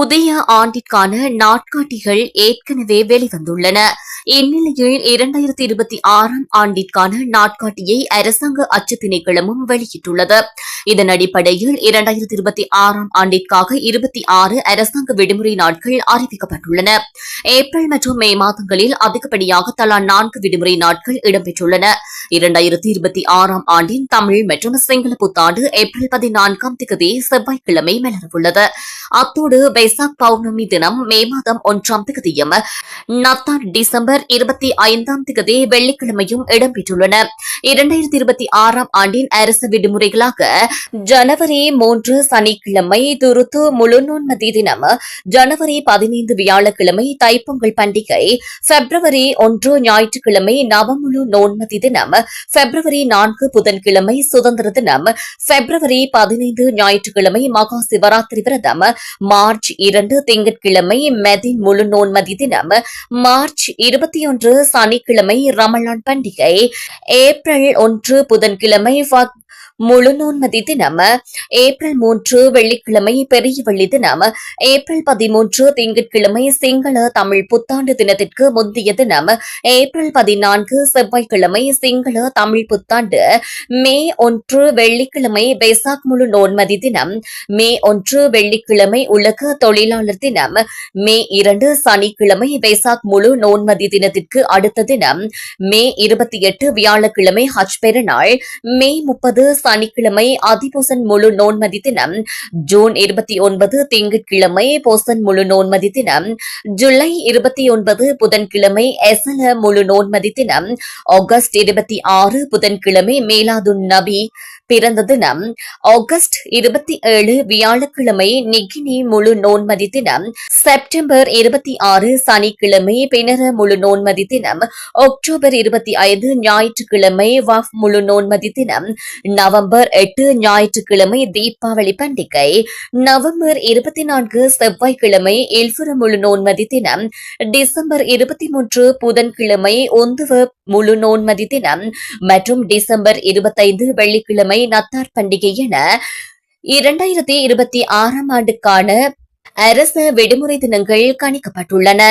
புதிய ஆண்டிற்கான நாட்காட்டிகள் ஏற்கனவே வெளிவந்துள்ளன. இந்நிலையில் இரண்டாயிரத்தி இருபத்தி ஆறாம் ஆண்டிற்கான நாட்காட்டியை அரசாங்க அச்சு திணைக்களமும் வெளியிட்டுள்ளது. இதன் அடிப்படையில் இரண்டாயிரத்தி இருபத்தி ஆறாம் ஆண்டிற்காக இருபத்தி ஆறு அரசாங்க விடுமுறை நாட்கள் அறிவிக்கப்பட்டுள்ளன. ஏப்ரல் மற்றும் மே மாதங்களில் அதிகப்படியாக தலா நான்கு விடுமுறை நாட்கள் இடம்பெற்றுள்ளன. இரண்டாயிரத்தி இருபத்தி ஆறாம் ஆண்டின் தமிழ் மற்றும் சிங்கள புத்தாண்டு ஏப்ரல் பதினான்காம் திகதி செவ்வாய்க்கிழமை மலரவுள்ளது. அத்தோடு வைசாக் பௌர்ணமி தினம் மே மாதம் ஒன்றாம் திகதியும் நத்தார் டிசம்பர் இருபத்தி ஐந்தாம் திகதி வெள்ளிக்கிழமையும் இடம்பெற்றுள்ளன. இரண்டாயிரத்தி இருபத்தி ஆறாம் ஆண்டின் அரசு விடுமுறைகளாக ஜனவரி மூன்று சனிக்கிழமை துருத்து முழுநோன்மதி தினம் ஜனவரி பதினைந்து வியாழக்கிழமை தைப்பொங்கல் பண்டிகை பிப்ரவரி ஒன்று ஞாயிற்றுக்கிழமை நவமுழு நோன்மதி தினம் பிப்ரவரி நான்கு புதன்கிழமை சுதந்திர தினம். பிப்ரவரி பதினைந்து ஞாயிற்றுக்கிழமை மகா சிவராத்திரி விரதம். மார்ச் இரண்டு திங்கட்கிழமை மெதி முழு நோன்மதி தினம். மார்ச் இருபத்தி ஒன்று சனிக்கிழமை ரமலான் பண்டிகை. ஏப்ரல் ஒன்று புதன்கிழமை முழு நோன்மதி தினம் ஏப்ரல் மூன்று வெள்ளிக்கிழமை பெரிய வெள்ளி தினம் ஏப்ரல் பதிமூன்று திங்கட்கிழமை சிங்கள தமிழ் புத்தாண்டு தினத்திற்கு முந்தைய தினம் ஏப்ரல் பதினான்கு செவ்வாய்க்கிழமை சிங்கள தமிழ் புத்தாண்டு. மே ஒன்று வெள்ளிக்கிழமை வெசாக் முழு நோன்மதி தினம் மே ஒன்று வெள்ளிக்கிழமை உலக தொழிலாளர் தினம். மே இரண்டு சனிக்கிழமை வெசாக் முழு நோன்மதி தினத்திற்கு அடுத்த தினம் மே இருபத்தி எட்டு வியாழக்கிழமை ஹஜ் பெருநாள். மே முப்பது சனிக்கிழமை அதிபோசன் முழு நோன்மதி தினம் ஜூன் இருபத்தி ஒன்பது திங்கட்கிழமை போசன் முழு நோன்மதி தினம் ஜூலை இருபத்தி ஒன்பது புதன்கிழமை எசல முழு நோன்மதி தினம் ஆகஸ்ட் இருபத்தி ஆறு புதன்கிழமை மேலாதுன் நபி பிறந்த தினம் ஆகஸ்ட் இருபத்தி ஏழு வியாழக்கிழமை நிகினி முழு நோன்மதி தினம் செப்டம்பர் இருபத்தி ஆறு சனிக்கிழமை பினர முழு நோன்மதி தினம் அக்டோபர் இருபத்தி ஐந்து ஞாயிற்றுக்கிழமை வஃப் முழு நோன்மதி தினம் நவம்பர் எட்டு ஞாயிற்றுக்கிழமை தீபாவளி பண்டிகை நவம்பர் இருபத்தி நான்கு செவ்வாய்க்கிழமை எல்புர முழு நோன்மதி தினம் டிசம்பர் இருபத்தி மூன்று புதன்கிழமை ஒந்துவ முழு நோன்மதி தினம் மற்றும் டிசம்பர் இருபத்தைந்து வெள்ளிக்கிழமை நத்தார் பண்டிகை என இரண்டாயிரத்தி இருபத்தி ஆறாம் ஆண்டுக்கான அரச விடுமுறை தினங்கள் கணிக்கப்பட்டுள்ளன.